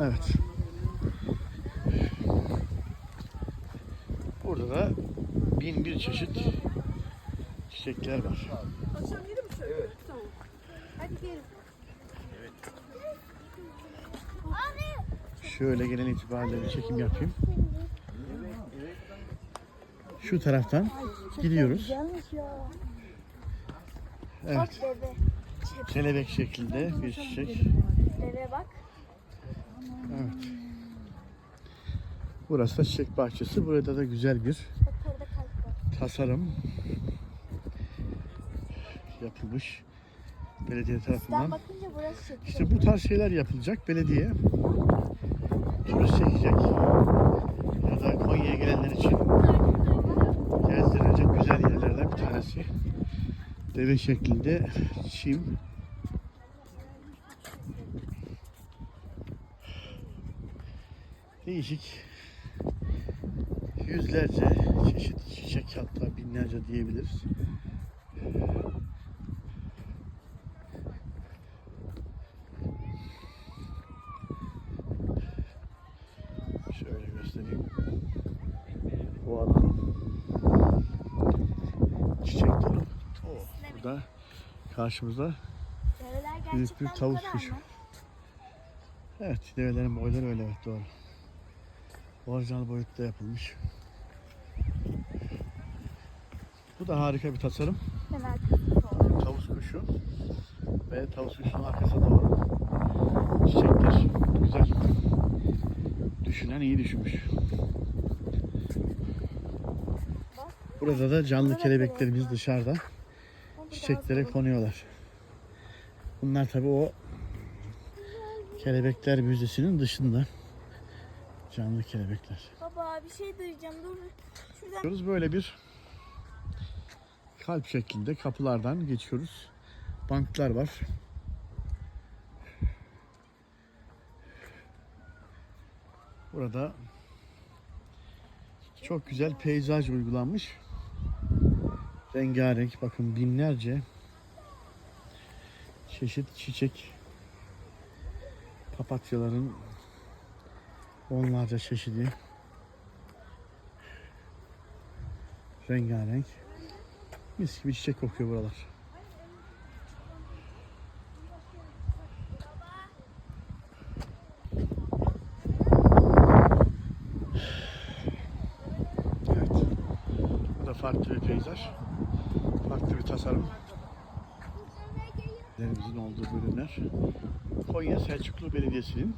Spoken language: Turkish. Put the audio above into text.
Evet. Burada da bin bir çeşit çiçekler var. Akşam yedi mi şöyle? Tamam. Hadi gelin. Şöyle gelen itibariyle bir çekim yapayım. Şu taraftan gidiyoruz. Yanlış ya. Evet. Kelebek şeklinde bir çiçek. Deve bak. Evet. Burası da çiçek bahçesi. Burada da güzel bir tasarım yapılmış belediye tarafından. İşte bu tarz şeyler yapılacak. Belediye turist çekecek ya da Konya'ya gelenler için gezdirilecek güzel yerlerden bir tanesi. Deve şeklinde çim. Değişik yüzlerce çeşit çiçek hatta binlerce diyebiliriz. Şöyle göstereyim. Bu alan çiçek dolu. Oh, burada gerçekten büyük bir tavus kuşu. Evet, develerin boyları öyle evet doğru. Orijinal boyutta yapılmış. Bu da harika bir tasarım. Kızım. Tavus kuşu ve tavus kuşunun arkasına doğru çiçekler. Güzel. Düşünen iyi düşünmüş. Burada da canlı kelebeklerimiz dışarıda çiçeklere konuyorlar. Bunlar tabi o kelebekler müzesinin dışında canlı kelebekler. Baba bir şey duyacağım dur. Şuradan böyle bir kalp şeklinde kapılardan geçiyoruz. Banklar var. Burada çok güzel peyzaj uygulanmış. Rengarenk bakın binlerce çeşit çiçek papatyaların onlarca çeşidi rengarenk mis gibi çiçek kokuyor buralar. Evet. Bu da farklı bir peyzaj. Farklı bir tasarım. Lerimizin olduğu bölümler. Konya Selçuklu Belediyesi'nin